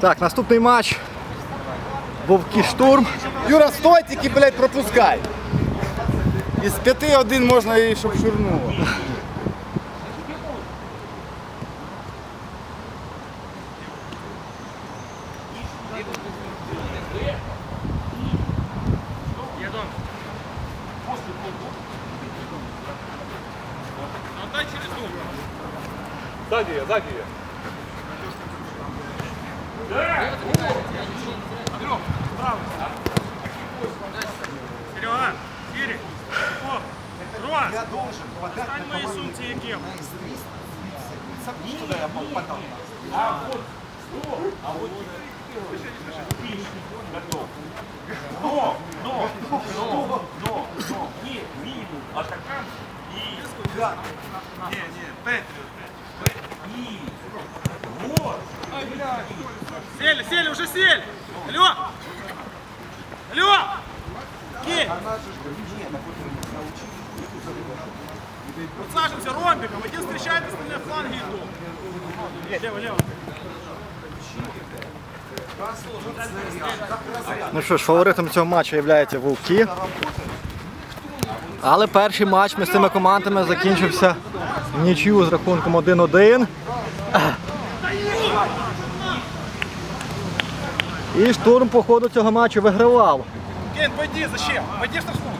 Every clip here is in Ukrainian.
Так, наступний матч. Вовки штурм. Юра, стой, тільки, блядь, пропускай. Із п'яти один можна і щоб шурнуло. Сзади я, сзади я. Серега, Кирик, О, Рома, достань мої сумці, які. Не, не, п'ять. Сели, сели, уже сели! Алло! Алло! Кинь! Подсаживаемся ромбиком, один встречает остальные фланги идут. Лево, лево. Ну що ж, фаворитом цього матчу є Вовки. Але перший матч між цими командами закінчився в нічию з рахунком 1-1. І штурм по ходу цього матчу вигравав. Кен, пойди, зачем? Пойди в штрафную.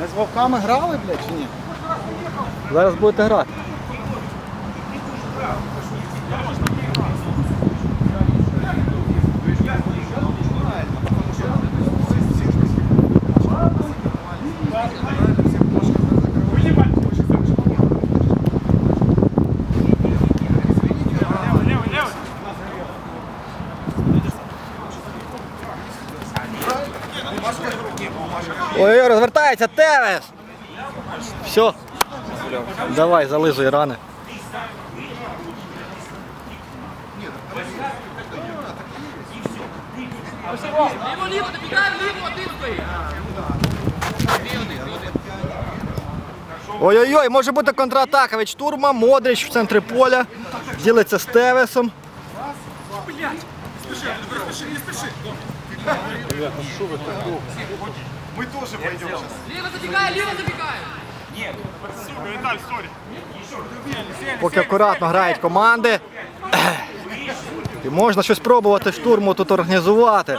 Ми з вовками грали, блядь, чи ні? Зараз будете грати. Ой, розвертається Тевес! Все. Давай, зализуй рани. Ліво, ліво, добігай, ліво, один стоїть. Ой-ой-ой, може бути контратака від штурма. Модрич в центрі поля. Ділиться з Тевесом. Ліво забігай, ліво забігай. Сука, Виталь, сори. Поки акуратно грають команди. І можна щось пробувати штурму тут організувати.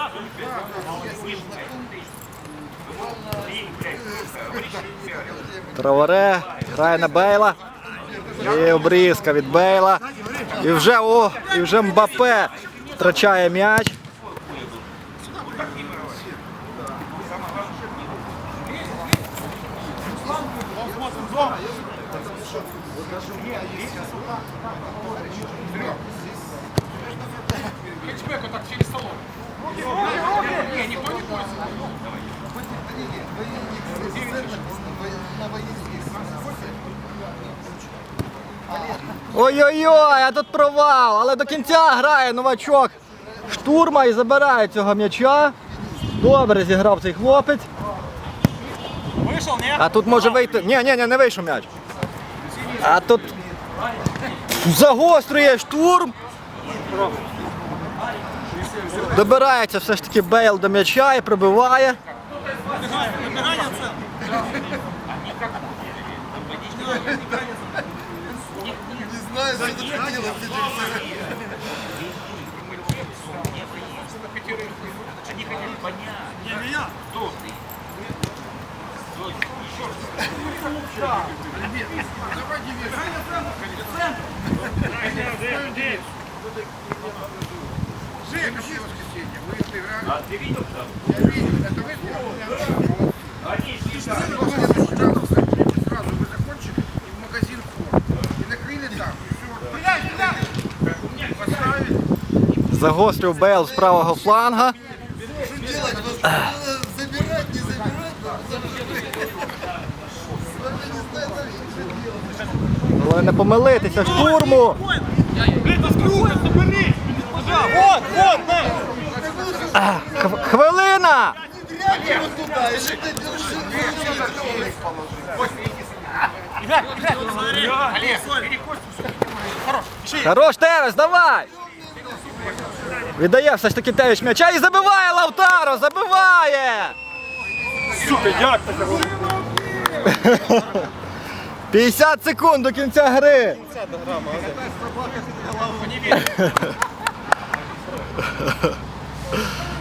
Траваре грає на Бейла. І обрізка від Бейла. І вже о, і вже Мбапе втрачає м'яч. Ой-ой-ой, а тут провал, але до кінця грає новачок штурма і забирає цього м'яча. Добре зіграв цей хлопець. Вышел, не? А тут може вийти. Ні, ні, ні, не вийшов м'яч. А тут загострює штурм. Добирається все ж таки Бейл до м'яча і пробиває. Набегание цел. Не, не я. Сразу вы закончили и в магазин форм. И накрыли там. Загострив Бейл з правого фланга. Але не помилитися штурму. Хвилина! Хорош. Тевес, давай! Віддає все ж таки Тевич м'яча і забиває Лавтаро, забиває! Сука, як таке? 50 секунд до кінця гри.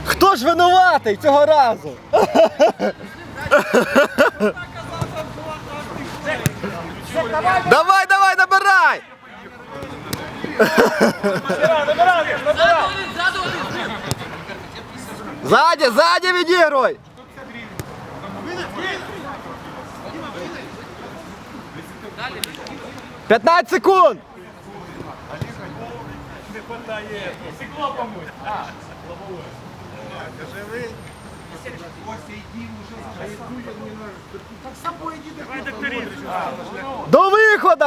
Хто ж винуватий цього разу? Давай, давай, набирай! Ззаду один, ззаду один. Ззаді, ззаді відігруй! П'ятнадцять секунд! До виходу!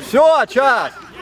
Все, час!